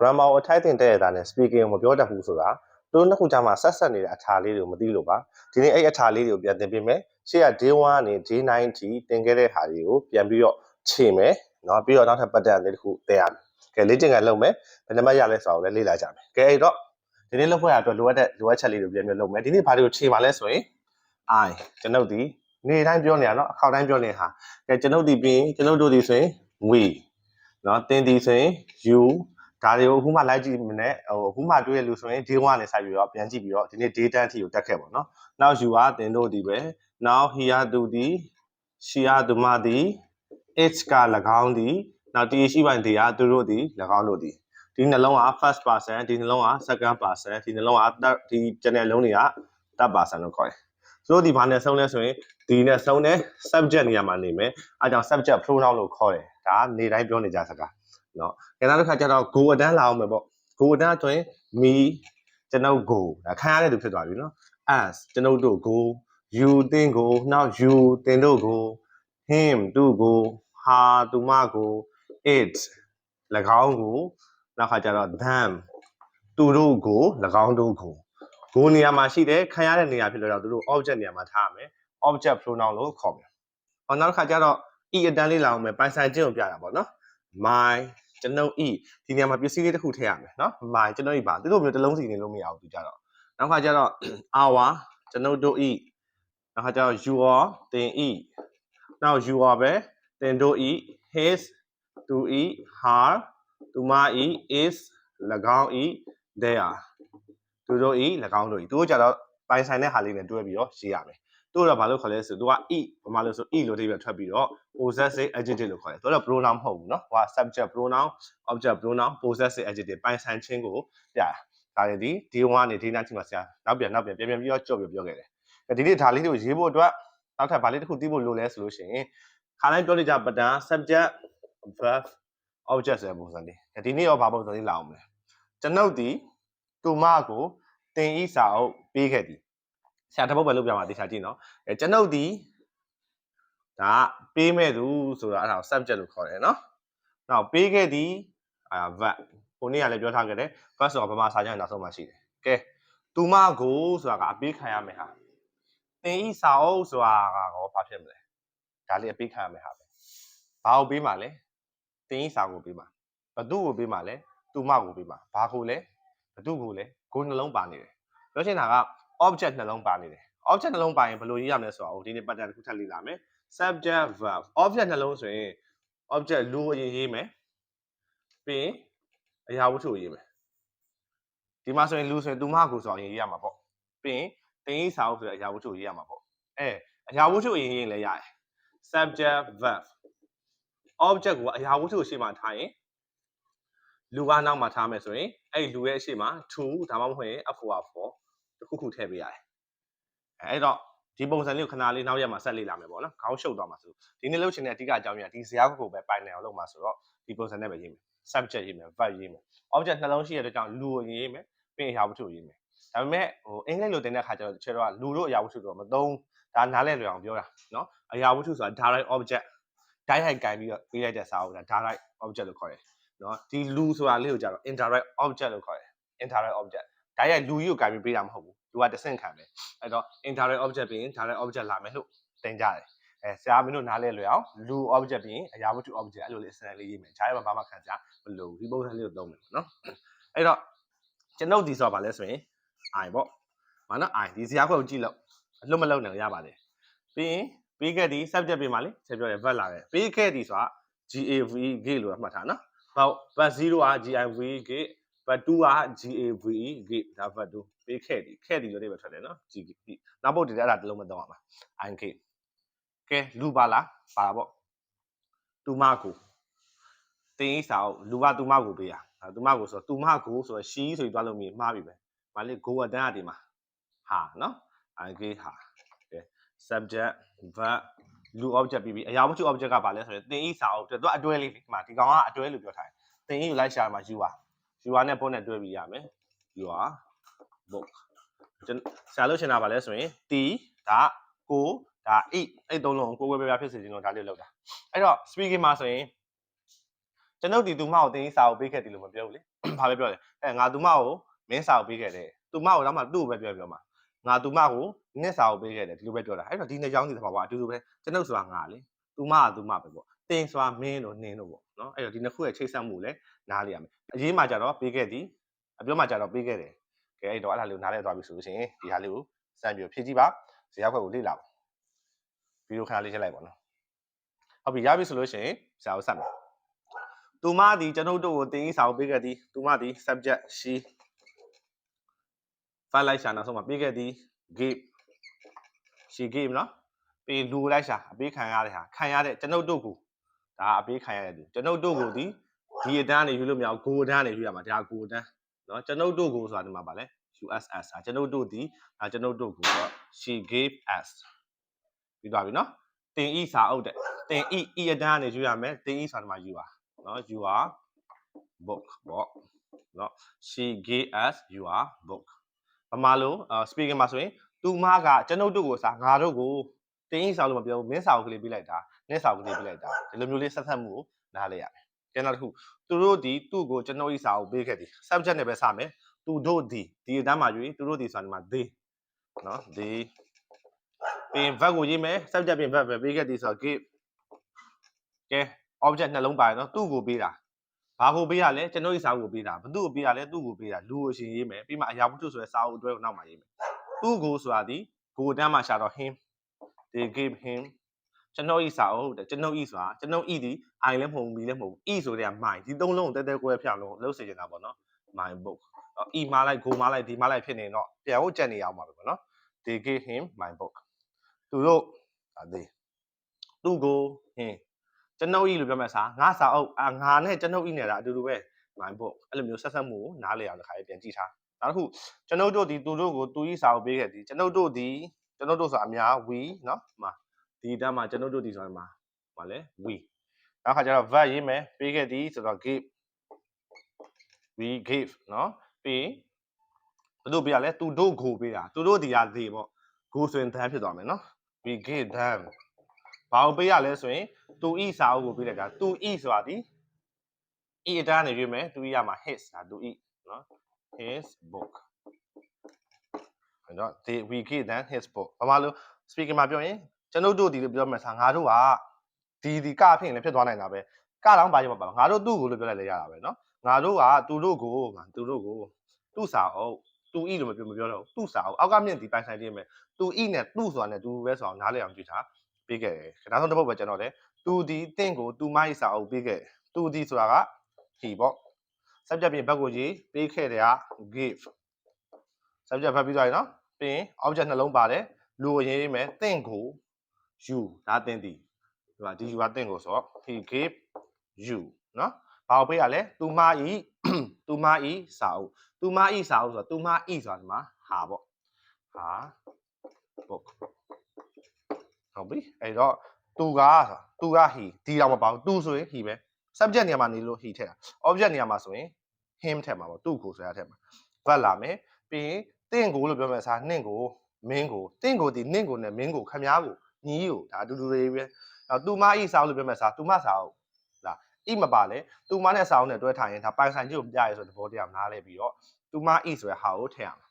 grammar ကိုအထိုက်တင်တဲ့ရတာနဲ့ speaking ကိုမပြောတတ်ဘူးဆိုတာသူတို့နှစ်ခုကြားမှာဆက်ဆက်နေတဲ့အထာလေးတွေကိုမသိလို့ပါဒီနေ့အဲ့အထာလေးတွေကိုပြန်သင်ပေးမယ်ရှေ့က day 1ကနေ day 9ထိသင်ခဲ့တဲ့ဟာတွေကိုပြန်ပြီးတော့ခြေမယ်နော်ပြီးတော့နောက်ထပ် pattern လေးတစ်ခုသင်ရမယ်ကဲလေ့ကျင့်ခန်းလုပ်မယ်ဘယ်နှမရလဲဆိုတာကိုလည်းလေ့လာကြမယ်ကဲအဲ့တော့ဒီနေ့လောက်ဖွဲ့ရအတွက်လိုအပ်တဲ့လိုအပ်ချက်လေးတွေပြန်ပြန်လုပ်မယ်ဒီနေ့ဘာတွေကိုခြေပါလဲဆိုရင် i ကျွန်ုပ်ဒီနေ့တိုင်းပြောနေရနော်အခေါက်တိုင်းပြောနေဟာကဲကျွန်ုပ်ဒီပြင်ကျွန်ုပ်တို့ဒီဆိုရင် we နော်တင်းဒီဆိုရင် you ဒါတွေကိုအခုမှလိုက်ကြည့်မနဲ့ဟိုအခုမှတွေ့ရလို့ဆိုရင် day 1နဲ့ဆိုင်ပြီးတော့ပြန်ကြည့်ပြီးတော့ဒီနေ့ day 10အထိကိုတက်ခဲ့ပါတော့။ now you ကသင်တို့ဒီပဲ now here သူဒီ she ကသူမဒီ it က၎င်းဒီနောက်ဒီရှိပိုင်ဒီကသူတို့ဒီ၎င်းတို့ဒီဒီနှလုံးက first person ဒီနှလုံးက second person ဒီနှလုံးက third ဒီ channel လုံးတွေက third person လို့ခေါ်တယ်။ဆိုတော့ဒီဘာနဲ့ဆုံးလဲဆိုရင်ဒီနဲ့ဆုံးတဲ့ subject နေရာမှာနေမယ်။အဲကြောင့် subject pronoun လို့ခေါ်တယ်။ဒါကနေတိုင်းပြောနေကြစကား။ နော်။နောက်တစ်ခါကျတော့ go အတန်းလာအောင်မယ်ပေါ့။ go အတန်းဆိုရင် me ကျွန်ုပ် go ဒါခံရတဲ့သူဖြစ်သွားပြီနော်။ us ကျွန်ုပ်တို့ go you သင် go နောက် you သင်တို့ go him သူ့ go ဟာသူမ go it ၎င်းကိုနောက်ခါကျတော့ them သူတို့ကို၎င်းတို့ကို go နေရာမှာရှိတယ်ခံရတဲ့နေရာဖြစ်လို့တော့သူတို့ object နေရာမှာထားရမယ် object pronoun လို့ခေါ်မယ်။ဟောနောက်တစ်ခါကျတော့ e အတန်းလေးလာအောင်မယ်ပိုင်ဆိုင်ခြင်းကိုပြတာပေါ့နော်။ my ကျွန်ုပ် e ဒီနေရာမှာပစ္စည်းလေးတစ်ခုထည့်ရမယ်နော် my ကျွန်ုပ် e ပါသူတို့မျိုးတစ်လုံးစီနေလို့မရဘူးသူကြတော့နောက်ခါကျတော့ our ကျွန်ုပ်တို့ e နောက်ခါကျတော့ you are သင် e နောက် you are ပဲသင်တို့ e his သူ e her သူမ e is ၎င်း e there သူတို့ e ၎င်းတို့ e သူတို့ကြတော့ပိုင်ဆိုင်တဲ့ဟာလေးနဲ့တွဲပြီးတော့ရေးရမယ်သူ တို့ကဘာလို့ခေါ်လဲဆိုသူက e ဘာမှလို့ဆို e လို့တိပြထွက်ပြီးတော့ possessive adjective လို့ခေါ်တယ်သူက pronoun မဟုတ်ဘူးเนาะဟိုက subject pronoun object pronoun possessive adjective ပိုင်ဆိုင်ခြင်းကိုပြတာဒါတွေဒီ day1 နေ day 9ထိမှာဆရာနောက်ပြန်နောက်ပြန်ပြန်ပြန်ပြီးတော့ကြော့ပြီးပြောခဲ့တယ်ဒီနေ့ဒါလေးတွေကိုရေးဖို့အတွက်နောက်ထပ်ဗာလေးတစ်ခုသိဖို့လိုလဲဆိုလို့ရှိရင်ခါတိုင်းပြောနေကြပဒံ subject verb object ဆိုတဲ့ပုံစံလေးဒီနေ့ရောဘာပုံစံလေးလာအောင်မလဲကျွန်ုပ်ဒီသူမကိုတင်ဤစာအုပ်ပေးခဲ့သည် ဆရာတစ်ပုတ်ပဲလုပ်ပြမှာတေချာကြည့်နော်အဲကျွန်ုပ်ဒီဒါပေးမဲ့သူဆိုတာအဲ့ဒါကို subject လို့ခေါ်တယ်နော်နောက်ပေးခဲ့သည်အာ verb ကိုနေ့ကလည်းပြောထားခဲ့တယ် verb ဆိုတာဗမာစာကျမ်းနောက်ဆုံးမှရှိတယ်ကဲသူမကိုဆိုတာကအပေးခံရမယ်ဟာတင်ဤစာအုပ်ဆိုတာကတော့ဘာဖြစ်မလဲဒါလေးအပေးခံရမယ်ဟာပဲဘာကိုပေးမှာလဲတင်ဤစာကိုပေးမှာဘသူ့ကိုပေးမှာလဲသူမကိုပေးမှာဘာကိုလဲဘသူ့ကိုလဲကိုနှလုံးပါနေတယ်ပြောချင်တာက object နှလုံးပါနေတယ် object နှလုံးပါရင်ဘယ်လိုရေးရမလဲဆိုတော့ဒီနေ့ pattern တစ်ခုထပ်လေ့လာမယ် subject verb object နှလုံးဆိုရင် object လူအရင်ရေးမယ်ပြီးရင်အရာဝတ္ထုကိုရေးမယ်ဒီမှာဆိုရင်လူဆိုရင်သူမကိုဆိုအောင်ရေးရမှာပေါ့ပြီးရင်တင်ရေးစာအုပ်ဆိုတဲ့အရာဝတ္ထုကိုရေးရမှာပေါ့အဲအရာဝတ္ထုကိုရေးရင်လည်းရတယ် subject verb object ကိုအရာဝတ္ထုကိုရှေ့မှာထားရင်လူကနောက်မှာထားမယ်ဆိုရင်အဲ့လူရဲ့အရှိမ to ဒါမှမဟုတ်ရင် f4 4တ ခုခုထည့်ပေးရတယ်အဲ့တော့ဒီပုံစံလေးကိုခဏလေးနောက်ရက်မှာဆက်လေ့လာမယ်ပေါ့နော်ခေါင်းရှုပ်သွားမှာဆိုဒီနေ့လုပ်ချင်တဲ့အဓိကအကြောင်းကြီးကဒီဇာတ်ကိုပဲပိုင်နိုင်အောင်လုပ်မှာဆိုတော့ဒီပုံစံနဲ့ပဲရေးမယ် subject ရေးမယ် verb ရေးမယ် object နှလုံးရှိတဲ့အတွက်ကြောင့်လူကိုရေးမယ်ပြီးရင်အရာဝတ္ထုကိုရေးမယ်ဒါပေမဲ့ဟိုအင်္ဂလိပ်လိုသင်တဲ့အခါကျတော့ခြေတော့လူတို့အရာဝတ္ထုတော့မသုံးဒါနားလဲလွယ်အောင်ပြောတာနော်အရာဝတ္ထုဆိုတာ direct object ဓာတ်ရိုက်ကင်ပြီးတော့ပေးလိုက်တဲ့စာအုပ်ဒါ direct object လို့ခေါ်တယ်နော်ဒီလူဆိုတာလေးကိုကြတော့ indirect object လို့ခေါ်တယ် indirect object ဓာတ်ရိုက်လူကြီးကိုကင်ပြီးပေးတာမဟုတ်ဘူး လူကတဆင့်ခံတယ်အဲ့တော့ indirect object ပြီးရင် direct object လာမယ်လို့သင်ကြတယ်အဲဆရာမင်းတို့နားလဲလွယ်အောင်လူ object ပြီးရင်အရာဝတ္ထု object အဲ့လိုလေးအစမ်းလေးရေးမယ်ဂျားရမှာဘာမှခံကြမလို့ဒီပုံစံလေးကိုသုံးမယ်နော်အဲ့တော့ကျွန်ုပ်ဒီဆိုတာဗာလဲဆိုရင် i ပေါ့မနော် i ဒီဇာတ်ခွက်ကိုကြည့်လို့အလွတ်မလုံနိုင်ရပါတယ်ပြီးရင်ပေးခဲ့ဒီ subject ပေးမှာလေဆက်ပြောတယ် verb လာတယ်ပေးခဲ့ဒီဆိုတာ GAV gate လို့မှတ်ထားနော်ဟော verb 0က GIV gate verb 2က GAVE gate ဒါ verb 2 ပေးခဲ့ဒီခဲ့ဒီလို့တွေပဲထွက်တယ်နော် G နောက်ပုတ်တည်းအဲ့ဒါတစ်လုံးမသုံးရမှာ IN gate ကဲလူပါလားပါပေါ့သူမကိုတင်းဤစာအုပ်လူကသူမကိုပေးရအဲသူမကိုဆိုတော့သူမကိုဆိုတော့ she ဆိုပြီးသွားလို့မြင်မှားပြီပဲမလေး go အတန်းအဒီမှာဟာနော် IN gate ဟာကဲ subject verb လူ object ပြီးပြီအရာဝတ္ထု object ကဘာလဲဆိုရင်တင်ဤစာအုပ်သူကအတွဲလေးဒီမှာဒီကောင်ကအတွဲလို့ပြောထားတယ်တင်ဤကိုလိုက်ရှာမှာ you อ่ะ you နဲ့ book နဲ့တွဲပြီးရမယ် you are book ကျွန်ဆရာလို့ရှင်းတာပါလဲဆိုရင် t ဒါကိုဒါ e အဲ့သုံးလုံးကိုကိုယ်ပဲပြဖြစ်စေခြင်းလို့ဒါလေးလောက်တာအဲ့တော့ speaking မှာဆိုရင်ကျွန်ုပ်ဒီသူမကိုတင်းကြီးစာကိုပေးခဲ့တယ်လို့မပြောဘူးလေဘာပဲပြောလဲအဲငါသူမကိုမင်းစာကိုပေးခဲ့တယ်သူမကိုတော့မှသူ့ကိုပဲပြောပြောမှာငါသူမကိုနစ်စာကိုပေးခဲ့တယ်ဒီလိုပဲပြောတာအဲ့တော့ဒီနှစ်ကြောင်းစီသဘာဝအတူတူပဲကျွန်ုပ်ဆိုတာငါလေသူမကသူမပဲပေါ့တင်းဆိုတာမင်းတို့နင်းတို့ပေါ့နော်အဲ့တော့ဒီနှစ်ခုရဲ့ချိတ်ဆက်မှုလည်းနားလေရမယ်အရေးမှကြတော့ပေးခဲ့သည်အပြောမှကြတော့ပေးခဲ့တယ် ကဲအဲ့တော့အဲ့ဒါလေးကိုနားလဲသွားပြီဆိုလို့ရှိရင်ဒီဟာလေးကိုစမ်းပြီးဖြည့်ကြည့်ပါဇေယျခွက်ကိုလေ့လာပါဗီဒီယိုခဏလေးချက်လိုက်ပါနော်ဟုတ်ပြီရပြီဆိုလို့ရှိရင်ဇာကိုဆက်မယ်သူမသည်ကျွန်ုပ်တို့ကိုတင်ကြီးစာကိုပေးခဲ့သည်သူမသည် subject she file လိုက်ရှာနောက်ဆုံးမှာပေးခဲ့သည် give she gave နော်ပြီးလူလိုက်ရှာအပေးခံရတဲ့ဟာခံရတဲ့ကျွန်ုပ်တို့ကိုဒါအပေးခံရတဲ့သူကျွန်ုပ်တို့ကိုဒီဒီအတန်းနေယူလို့မရဘူးကိုအတန်းနေယူရမှာဒါကိုအတန်း နော်ကျွန်ုပ်တို့ကိုဆိုတာဒီမှာပါလဲ USS ဟာကျွန်ုပ်တို့ဒီဒါကျွန်ုပ်တို့ကိုဆိုတော့ she gave us ပြီးသွားပြီနော်တင်ဤစာအုပ်တဲ့တင်ဤဤအတန်းကနေယူရမယ်တင်ဤဆိုတာဒီမှာယူပါနော် you are book ပေါ့နော် she gave us your book ဘာမှလို့ speaking မှာဆိုရင်သူမကကျွန်ုပ်တို့ကိုစာငါတို့ကိုတင်းကြီးစာလို့မပြောဘူးမင်းစာကိုကလေးပေးလိုက်တာနင်းစာကိုကလေးပေးလိုက်တာဒီလိုမျိုးလေးဆက်ဆက်မှုကိုနားလဲရမယ် ကျန်တော့တစ်ခုသူတို့ဒီသူ့ကိုကျွန်တော်ဤစာကိုပေးခဲ့သည် subject နဲ့ပဲစမယ်သူတို့ဒီဒီအတန်းမှာယူသူတို့ဒီစာဒီမှာ they နော် they ပြင် verb ကိုရေးမယ် subject ပြင် verb ပဲပေးခဲ့သည်ဆိုတော့ give ကဲ object နှလုံးပါတယ်နော်သူ့ကိုပေးတာဘာကိုပေးရလဲကျွန်တော်ဤစာကိုပေးတာဘသူ့ကိုပေးရလဲသူ့ကိုပေးတာလူကိုရှင်ရေးမယ်ပြီးမှအရာဝတ္ထုဆိုတဲ့စာအုပ်အတွဲကိုနောက်မှာရေးမယ်သူ့ကိုဆိုတာဒီကိုတန်းမှာရှာတော့ him they gave him ကျွန်တော်ဤစာအုပ်တဲ့ကျွန်တော်ဤဆိုတာကျွန်တော်ဤဒီ i လည်းမဟုတ်ဘူး b လည်းမဟုတ်ဘူး e ဆိုတဲ့က my ဒီသုံးလုံးကိုတဲတဲကွဲဖြောင်းလို့လှုပ်စေချင်တာပေါ့နော် my book အော် e မားလိုက် go မားလိုက် d မားလိုက်ဖြစ်နေတော့ပြန်ဖို့ကြက်နေအောင်ပါပဲပေါ့နော် they gave him my book သူတို့အသေးသူ့ကို him ကျွန်ုပ်ဤလို့ပြောမဲ့စာငါစာအုပ်အာငါနဲ့ကျွန်ုပ်ဤနေတာအတူတူပဲ my book အဲ့လိုမျိုးဆက်ဆက်မှုကိုနားလည်အောင်တစ်ခါလေးပြန်ကြည့်ထားနောက်တစ်ခုကျွန်ုပ်တို့ဒီသူတို့ကိုသူဤစာအုပ်ပေးခဲ့သည်ကျွန်ုပ်တို့ဒီကျွန်ုပ်တို့ဆိုတာအများ we နော်ဒီမှာ ဒီတန်းမှာကျွန်ုပ်တို့ဒီဆိုတာမှာဘာလဲ we နောက်ခါကျတော့ verb ရေးမယ်ပေးခဲ့သည်ဆိုတော့ give we gave နော်ပြီးဘယ်လိုပြရလဲသူတို့ကိုပေးတာသူတို့ဒီက they ပေါ့ go ဆိုရင် them ဖြစ်သွားမယ်နော် we gave them ဘာကိုပေးရလဲဆိုရင်သူဤစာအုပ်ကိုပေးလိုက်တာသူဤဆိုတာဒီဤအတန်းနေရွေးမယ်သူဤရမှာ his ဒါသူဤနော် his book အဲ့တော့ they we give them his book ဘာမှလို့ speaking မှာပြောရင် ကျွန်ုပ်တို့ဒီလိုပြောမယ်စာငါတို့ကဒီဒီကအဖြစ်ရင်လည်းဖြစ်သွားနိုင်တာပဲကတော့ဘာကြောင့်မပါငါတို့သူ့ကိုလို့ပြောလိုက်လဲရတာပဲเนาะငါတို့ကသူတို့ကိုငါသူတို့ကိုသူ့စာအုပ်သူဤလို့မပြောမပြောတော့သူ့စာအုပ်အောက်ကမြင့်ဒီပိုင်ဆိုင်လေးမယ်သူဤနဲ့သူ့ဆိုတာနဲ့သူပဲဆိုအောင်နားလည်အောင်ကြည့်ထားပေးခဲ့တယ်နောက်ဆုံးတစ်ပုဒ်ပဲကျွန်တော်လည်းသူဒီတင့်ကိုသူမ၏စာအုပ်ပေးခဲ့သူဒီဆိုတာက he ပေါ့ subject ပြင်ဘက်ကိုရေးပေးခဲ့တယ်က give subject ဘက်ပြီးသွားပြီနော်ပြီးရင် object နှလုံးပါတယ်လူကိုရေးရေးမယ်တင့်ကို you ဒါတင်သည်ဒီမှာဒီ you ကတင့်ကိုဆိုတော့ he gave you နော်ဘာကိုပေးရလဲသူမဤသူမဤစာအုပ်သူမဤစာအုပ်ဆိုတော့သူမဤဆိုတာဒီမှာဟာပေါ့ဟာ book ဟုတ်ပြီအဲ့တော့သူကသူက he ဒီတော့မပေါ့သူဆိုရင် he ပဲ subject နေရာမှာနေလို့ he ထည့်တာ object နေရာမှာဆိုရင် him ထည့်မှာပေါ့သူ့ကိုဆိုရထည့်မှာ verb လာမယ်ပြီးရင်တင့်ကိုလို့ပြောမယ်စားနှင့်ကိုမင်းကိုတင့်ကိုဒီနှင့်ကိုနဲ့မင်းကိုခမားကို ညီးကိုဒါအတူတူလေးပဲနောက်သူမဤစာအုပ်လို့ပြောမယ်စားသူမစာအုပ်လားဣမပါလဲသူမနဲ့စာအုပ်နဲ့တွဲထားရင်ဒါပိုင်ဆိုင်ကြီးကိုပြရဆိုတဲ့သဘောတရားနားလဲပြီးတော့သူမဤဆိုတဲ့ဟာကိုထည့်ရမှာ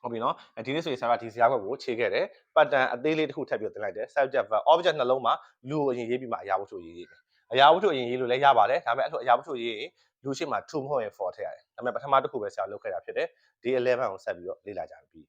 ဟုတ်ပြီနော်ဒီနေ့ဆိုရင်ဆရာကဒီစရာခွက်ကိုခြေခဲ့တယ်ပတ်တန်အသေးလေးတစ်ခုထပ်ပြီးတင်လိုက်တယ် subject verb object နှလုံးမှာလူကိုအရင်ရေးပြီးမှအရာဝတ္ထုရေးရေးအရာဝတ္ထုအရင်ရေးလို့လည်းရပါတယ်ဒါပေမဲ့အဲ့လိုအရာဝတ္ထုရေးရင်လူရှိမှ true မဟုတ်ရင် for ထည့်ရတယ်ဒါပေမဲ့ပထမတစ်ခုပဲဆရာလုပ်ခဲ့တာဖြစ်တယ် D11 ကိုဆက်ပြီးတော့လေ့လာကြပြီ